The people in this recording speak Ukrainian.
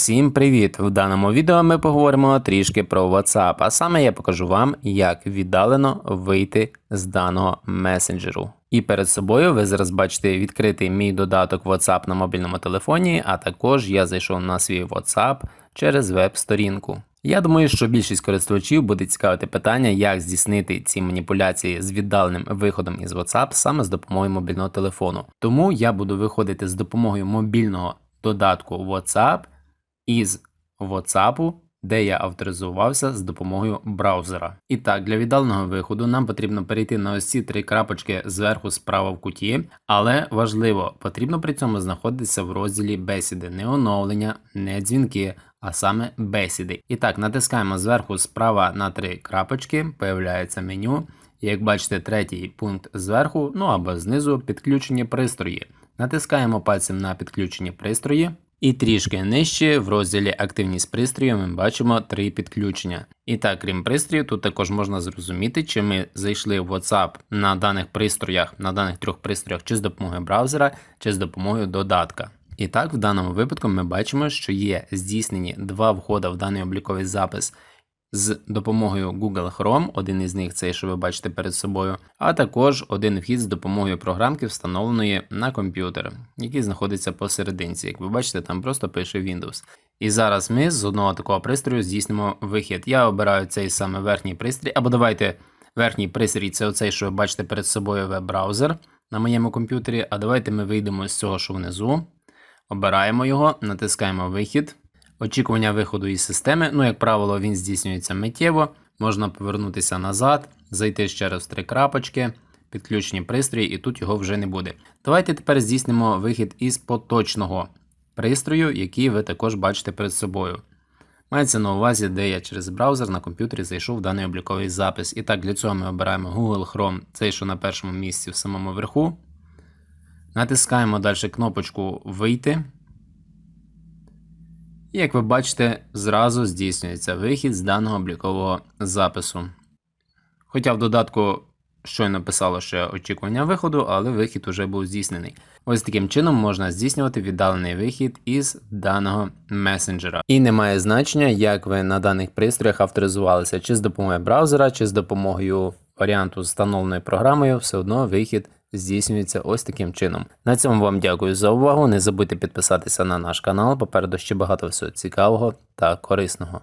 Всім привіт! В даному відео ми поговоримо трішки про WhatsApp, а саме я покажу вам, як віддалено вийти з даного месенджеру. І перед собою ви зараз бачите відкритий мій додаток WhatsApp на мобільному телефоні, а також я зайшов на свій WhatsApp через веб-сторінку. Я думаю, що більшість користувачів буде цікавити питання, як здійснити ці маніпуляції з віддаленим виходом із WhatsApp саме з допомогою мобільного телефону. Тому я буду виходити з допомогою мобільного додатку WhatsApp із WhatsApp, де я авторизувався з допомогою браузера. І так, для віддаленого виходу нам потрібно перейти на ось ці три крапочки зверху справа в куті, але важливо, потрібно при цьому знаходитися в розділі бесіди, не оновлення, не дзвінки, а саме бесіди. І так, натискаємо зверху справа на три крапочки, появляється меню. Як бачите, третій пункт зверху, ну або знизу підключені пристрої. Натискаємо пальцем на підключені пристрої. І трішки нижче в розділі Активність пристрою ми бачимо три підключення. І так, крім пристрою, тут також можна зрозуміти, чи ми зайшли в WhatsApp на даних пристроях, на даних трьох пристроях, чи з допомогою браузера, чи з допомогою додатка. І так, в даному випадку ми бачимо, що є здійснені два входи в даний обліковий запис з допомогою Google Chrome, один із них цей, що ви бачите перед собою, а також один вхід з допомогою програмки, встановленої на комп'ютер, який знаходиться посерединці. Як ви бачите, там просто пише Windows. І зараз ми з одного такого пристрою здійснимо вихід. Я обираю цей саме верхній пристрій, або давайте верхній пристрій це оцей, що ви бачите перед собою веб-браузер на моєму комп'ютері. А давайте ми вийдемо з цього, що внизу. Обираємо його, натискаємо вихід. Очікування виходу із системи, ну, як правило, він здійснюється миттєво. Можна повернутися назад, зайти ще раз в три крапочки, підключені пристрої, і тут його вже не буде. Давайте тепер здійснимо вихід із поточного пристрою, який ви також бачите перед собою. Мається на увазі, де я через браузер на комп'ютері зайшов в даний обліковий запис. І так, для цього ми обираємо Google Chrome, цей, що на першому місці в самому верху. Натискаємо далі кнопочку Вийти. І як ви бачите, зразу здійснюється вихід з даного облікового запису. Хоча в додатку щойно писало ще очікування виходу, але вихід уже був здійснений. Ось таким чином можна здійснювати віддалений вихід із даного месенджера. І не має значення, як ви на даних пристроях авторизувалися, чи з допомогою браузера, чи з допомогою варіанту з встановленою програмою, все одно вихід здійснюється ось таким чином. На цьому вам дякую за увагу. Не забудьте підписатися на наш канал. Попереду ще багато всього цікавого та корисного.